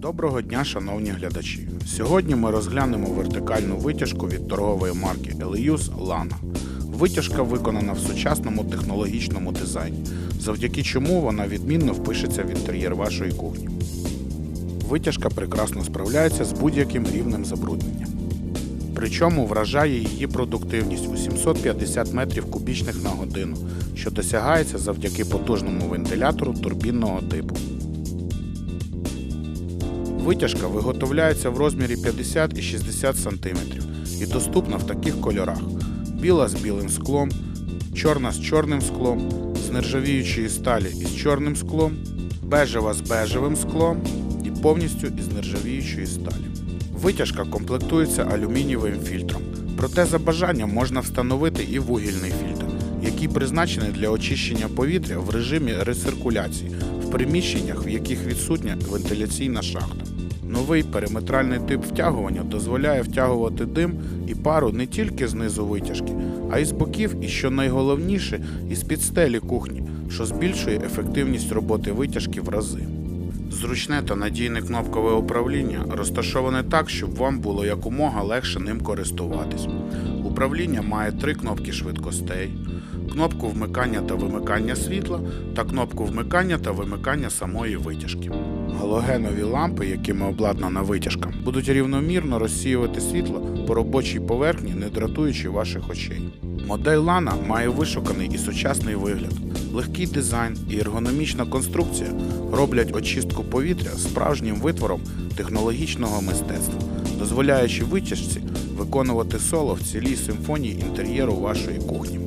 Доброго дня, шановні глядачі! Сьогодні ми розглянемо вертикальну витяжку від торгової марки Elius Lana. Витяжка виконана в сучасному технологічному дизайні, завдяки чому вона відмінно впишеться в інтер'єр вашої кухні. Витяжка прекрасно справляється з будь-яким рівнем забруднення. Причому вражає її продуктивність у 750 метрів кубічних на годину, що досягається завдяки потужному вентилятору турбінного типу. Витяжка виготовляється в розмірі 50 і 60 см і доступна в таких кольорах: біла з білим склом, чорна з чорним склом, з нержавіючої сталі із чорним склом, бежева з бежевим склом і повністю із нержавіючої сталі. Витяжка комплектується алюмінієвим фільтром, проте за бажанням можна встановити і вугільний фільтр, який призначений для очищення повітря в режимі рециркуляції в приміщеннях, в яких відсутня вентиляційна шахта. Новий периметральний тип втягування дозволяє втягувати дим і пару не тільки знизу витяжки, а й з боків, і що найголовніше, із під стелі кухні, що збільшує ефективність роботи витяжки в рази. Зручне та надійне кнопкове управління розташоване так, щоб вам було якомога легше ним користуватись. Управління має три кнопки швидкостей, кнопку вмикання та вимикання світла та кнопку вмикання та вимикання самої витяжки. Галогенові лампи, якими обладнана витяжка, будуть рівномірно розсіювати світло по робочій поверхні, не дратуючи ваших очей. Модель Lana має вишуканий і сучасний вигляд. Легкий дизайн і ергономічна конструкція роблять очистку повітря справжнім витвором технологічного мистецтва, дозволяючи витяжці виконувати соло в цілій симфонії інтер'єру вашої кухні.